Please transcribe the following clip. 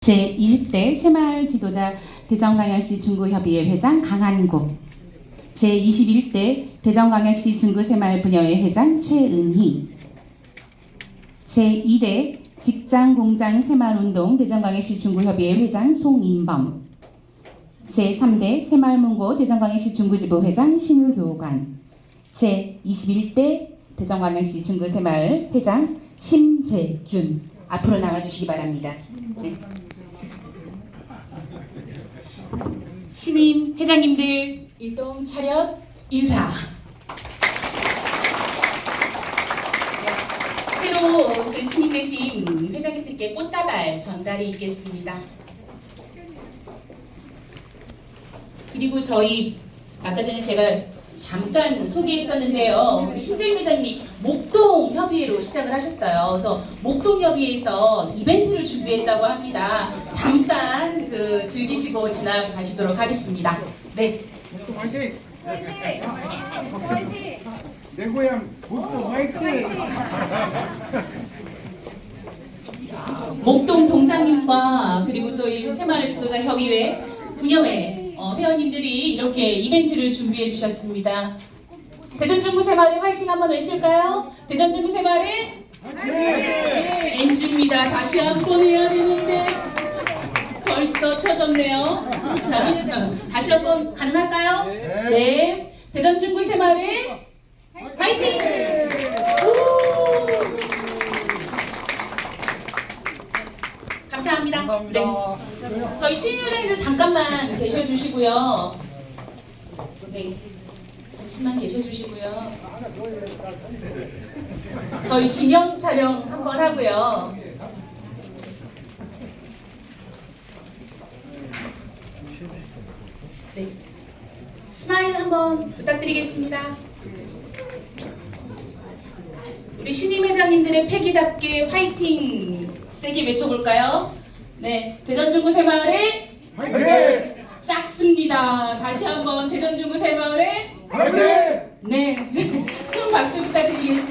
제20대 새마을 지도자 대전광역시 중구협의회 회장 강한국 제21대 대전광역시 중구새마을 분야회 회장 최은희 제2대 직장공장 새마을운동 대전광역시 중구협의회 회장 송인범 제3대 새마을문고 대전광역시 중구지부 회장 신교관 제21대 대전광역시 중구새마을 회장 심재균 앞으로 나와주시기 바랍니다. 네. 신임 회장님들 일동 차렷 인사. 네, 새로 그 신임되신 회장님들께 꽃다발 전달이 있겠습니다. 그리고 저희 아까 전에 제가 잠깐 소개했었는데요. 신재윤 회장님이 목 동 협의회로 시작을 하셨어요. 그래서 목동 협의회에서 이벤트를 준비했다고 합니다. 잠깐 그 즐기시고 지나가시도록 하겠습니다. 네. 화이팅! 내 고향 북도 화이팅! 목동 동장님과 그리고 또 이 새마을 지도자 협의회 분협회 어, 회원님들이 이렇게 이벤트를 준비해 주셨습니다. 대전중구 새마을에 화이팅 한번 외칠까요? 대전중구 새마을에 NG입니다. 다시 한 번 해야 되는데 벌써 펴졌네요. 자, 다시 한 번 가능할까요? 네. 대전중구 새마을에 화이팅! 우! 감사합니다. 네. 저희 신유회장님들 잠깐만 계셔 주시고요. 네. 잠시만 계셔 주시고요. 저희 기념 촬영 한번 하고요. 네. 스마일 한번 부탁드리겠습니다. 우리 신임 회장님들의 패기답게 화이팅 세게 외쳐볼까요? 네, 대전중구 새마을에 화이팅! 짝습니다. 다시 한번 대전중구 새마을에 화이